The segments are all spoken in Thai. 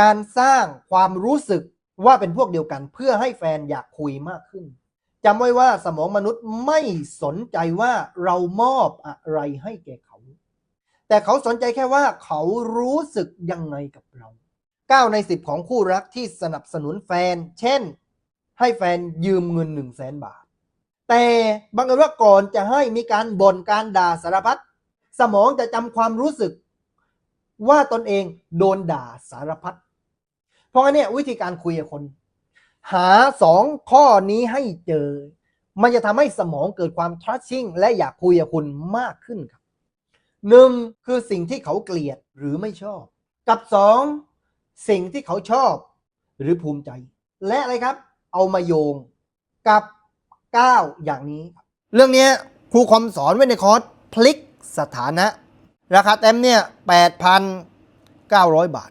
การสร้างความรู้สึกว่าเป็นพวกเดียวกัน เพื่อให้แฟนอยากคุยมากขึ้นจำไว้ว่าสมองมนุษย์ไม่สนใจว่าเรามอบอะไรให้แก่เขา แต่เขาสนใจแค่ว่าเขารู้สึกยังไงกับเรา9ใน10 ของคู่รักที่สนับสนุนแฟน เช่น ให้แฟนยืมเงิน 1 0 0 0 0แสนบาท แต่บังเอิญว่าก่อนจะให้มีการบ่นการด่าสารพัดสมองจะจำความรู้สึก ว่าตนเองโดนด่าสารพัด ราะงั้นเนี่ยวิธีการคุยกับคน หาสองข้อนี้ให้เจอ มันจะทำให้สมองเกิดความ trusting และอยากคุยกับคุณมากขึ้นครับหนึ่งคือสิ่งที่เขาเกลียดหรือไม่ชอบ กับสองสิ่งที่เขาชอบหรือภูมิใจ และอะไรครับ เอามาโยงกับ 9 อย่างนี้ เรื่องนี้ครูคอมสอนไว้ในคอร์สพลิกสถานะ ราคาเต็มเนี่ย 8,900 บาท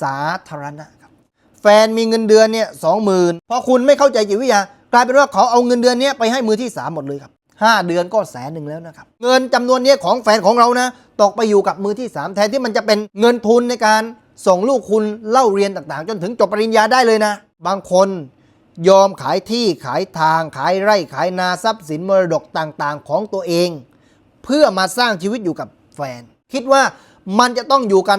สาธารณะครับ แฟนมีเงินเดือนเนี่ยสองหมื่นพอคุณไม่เข้าใจจิตวิทยากลายเป็นว่าเขาเอาเงินเดือนเนี้ยไปให้มือที่ 3 หมดเลยครับ 5 เดือนก็แสนหนึ่งแล้วนะครับ เงินจำนวนเนี้ยของแฟนของเรานะตกไปอยู่กับมือที่ 3 แทนที่มันจะเป็นเงินทุนในการส่งลูกคุณเล่าเรียนต่างๆ จนถึงจบปริญญาได้เลยนะ บางคนยอมขายที่ขายทางขายไร่ขายนาทรัพย์สินมรดกต่างๆ ของตัวเอง เพื่อมาสร้างชีวิตอยู่กับแฟน คิดว่ามันจะต้องอยู่กัน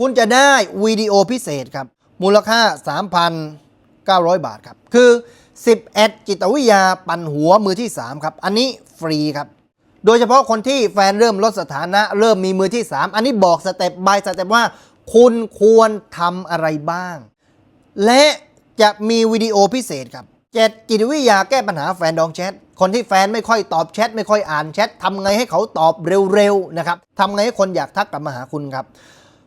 คุณจะได้วิดีโอพิเศษครับ มูลค่า 3,900 บาทครับ คือ11จิตวิทยาปั่นหัวมือที่ 3 ครับ อันนี้ฟรีครับโดยเฉพาะคนที่แฟนเริ่มลดสถานะ เริ่มมีมือที่ 3 อันนี้บอกสเต็ปบายสเต็ปว่า คุณควรทำอะไรบ้าง และจะมีวิดีโอพิเศษครับเจ็ดจิตวิทยาแก้ปัญหาแฟนดองแชท คนที่แฟนไม่ค่อยตอบแชทไม่ค่อยอ่านแชททำไงให้เขาตอบเร็วๆนะครับทำไงให้คนอยากทักกลับมาหาคุณครับ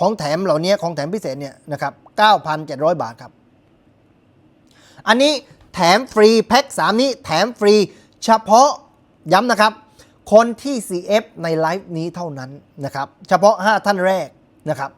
ของแถมเหล่านี้ของแถมพิเศษเนี่ยนะครับ 9,700 บาทครับ อันนี้แถมฟรีแพ็ค3 นี้แถมฟรีเฉพาะย้ำนะครับ คนที่ CF ในไลฟ์นี้เท่านั้นนะครับ เฉพาะ 5 ท่านแรกนะครับ